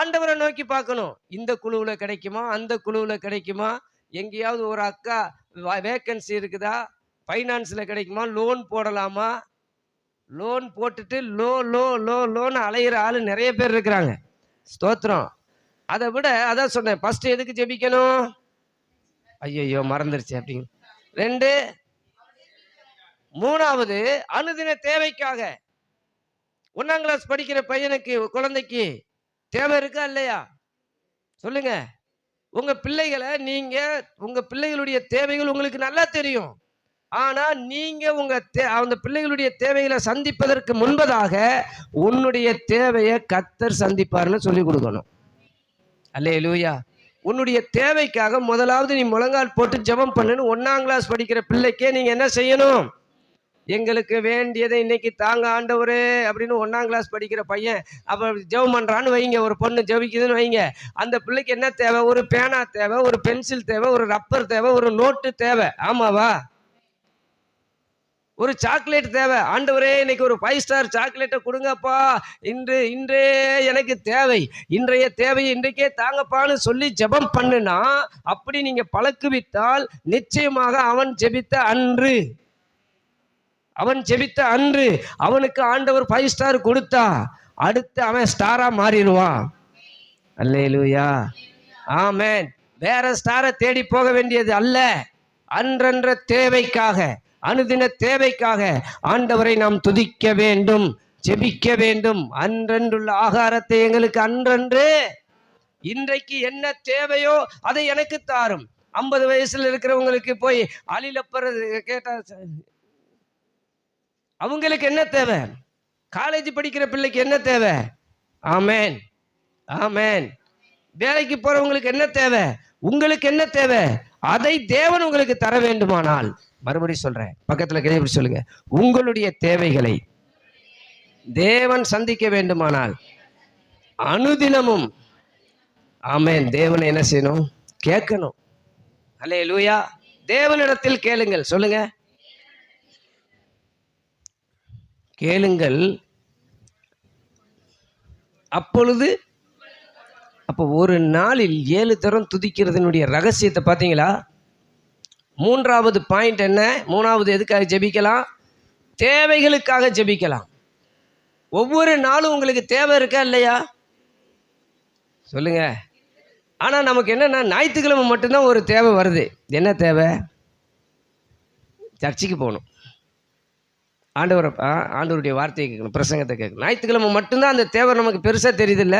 ஆண்டவரை நோக்கி பார்க்கணும். இந்த குழுவில் கிடைக்குமா? அந்த குழுவில் கிடைக்குமா? எங்கேயாவது ஒரு அக்கா வேக்கன்சி இருக்குதா? ஃபைனான்ஸில் கிடைக்குமா? லோன் போடலாமா? லோன் போட்டுட்டு லோ லோ லோ லோன்னு அலையிற ஆளு நிறைய பேர் இருக்கிறாங்க. ஸ்தோத்திரம். அதை விட அதான் சொன்னேன் ஃபஸ்ட்டு எதுக்கு ஜெபிக்கணும்? ஐயோ மறந்துருச்சு அப்படிங்க ரெண்டு மூணாவது அனுதின தேவைக்காக. ஒன்னாம் கிளாஸ் படிக்கிற பையனுக்கு குழந்தைக்கு தேவை இருக்கா இல்லையா? சொல்லுங்க. உங்க பிள்ளைகளை நீங்க உங்க பிள்ளைகளுடைய தேவைகள் உங்களுக்கு நல்லா தெரியும். ஆனா நீங்க உங்க தே- அந்த பிள்ளைகளுடைய தேவைகளை சந்திப்பதற்கு முன்பதாக உன்னுடைய தேவையை கத்தர் சந்திப்பார்னு சொல்லி கொடுக்கணும். அல்லே லூயா உன்னுடைய தேவைக்காக முதலாவது நீ முழங்கால் போட்டு ஜபம் பண்ணுன்னு ஒன்னாம் கிளாஸ் படிக்கிற பிள்ளைக்கே நீங்க என்ன செய்யணும்? எங்களுக்கு வேண்டியதை இன்னைக்கு தாங்க ஆண்டவரே அப்படின்னு ஒன்னாம் கிளாஸ் படிக்கிற பையன் அப்போ ஜெபம் பண்ணுறான்னு வைங்க ஒரு பொண்ணு ஜெபிக்குதுன்னு வைங்க. அந்த பிள்ளைக்கு என்ன தேவை? ஒரு பேனா தேவை ஒரு பென்சில் தேவை ஒரு ரப்பர் தேவை ஒரு நோட்டு தேவை. ஆமாவா? ஒரு சாக்லேட் தேவை. ஆண்டவரே இன்னைக்கு ஒரு ஃபைவ் ஸ்டார் சாக்லேட்டை கொடுங்கப்பா. இன்று இன்றே எனக்கு தேவை. இன்றைய தேவை இன்றைக்கே தாங்கப்பான்னு சொல்லி ஜெபம் பண்ணுனா அப்படி நீங்கள் பழக்குவித்தால் நிச்சயமாக அவன் ஜெபித்த அன்று. அவன் ஜெபித்த அன்று அவனுக்கு ஆண்டவர் ஃபைவ் ஸ்டார் கொடுத்தா அடுத்து அவன் ஸ்டாரா மாறிடுவான். அல்லேலூயா. ஆமேன். வேற ஸ்டாரை தேடி போக வேண்டியது அல்ல. அன்றன்ற தேவைக்காக அனுதின தேவைக்காக ஆண்டவரை நாம் துதிக்க வேண்டும் ஜெபிக்க வேண்டும். அன்றன்றுள்ள ஆகாரத்தை எங்களுக்கு அன்றன்று இன்றைக்கு என்ன தேவையோ அதை எனக்கு தாரும். ஐம்பது வயசுல இருக்கிறவங்களுக்கு போய் அழிலப்புறது கேட்டா அவங்களுக்கு என்ன தேவை? காலேஜ் படிக்கிற பிள்ளைக்கு என்ன தேவை? ஆமேன். ஆமேன். வேலைக்கு போறவங்களுக்கு என்ன தேவை? உங்களுக்கு என்ன தேவை? அதை தேவன் உங்களுக்கு தர வேண்டுமானால் மறுபடியும் சொல்றேன். பக்கத்துல கிடையாது சொல்லுங்க. உங்களுடைய தேவைகளை தேவன் சந்திக்க வேண்டுமானால் அனுதினமும் ஆமேன். தேவனை என்ன செய்யணும்? கேட்கணும். அல்லே லூயா தேவனிடத்தில் கேளுங்கள். சொல்லுங்க. கேளுங்கள். அப்பொழுது அப்போ ஒரு நாளில் ஏழு தரம் துதிக்கிறதுனுடைய ரகசியத்தை பார்த்தீங்களா? மூன்றாவது பாயிண்ட் என்ன? மூணாவது எதுக்காக ஜெபிக்கலாம்? தேவைகளுக்காக ஜெபிக்கலாம். ஒவ்வொரு நாளும் உங்களுக்கு தேவை இருக்கா இல்லையா? சொல்லுங்க. ஆனால் நமக்கு என்னென்னா ஞாயிற்றுக்கிழமை மட்டும்தான் ஒரு தேவை வருது. என்ன தேவை? சர்ச்சுக்கு போகணும். ஆண்டவரை ஆண்டவருடைய வார்த்தையை கேட்கணும் பிரசங்கத்தை கேட்கணும். ஞாயிற்றுக்கிழமை மட்டும்தான் அந்த தேவை நமக்கு பெருசாக தெரியுதில்ல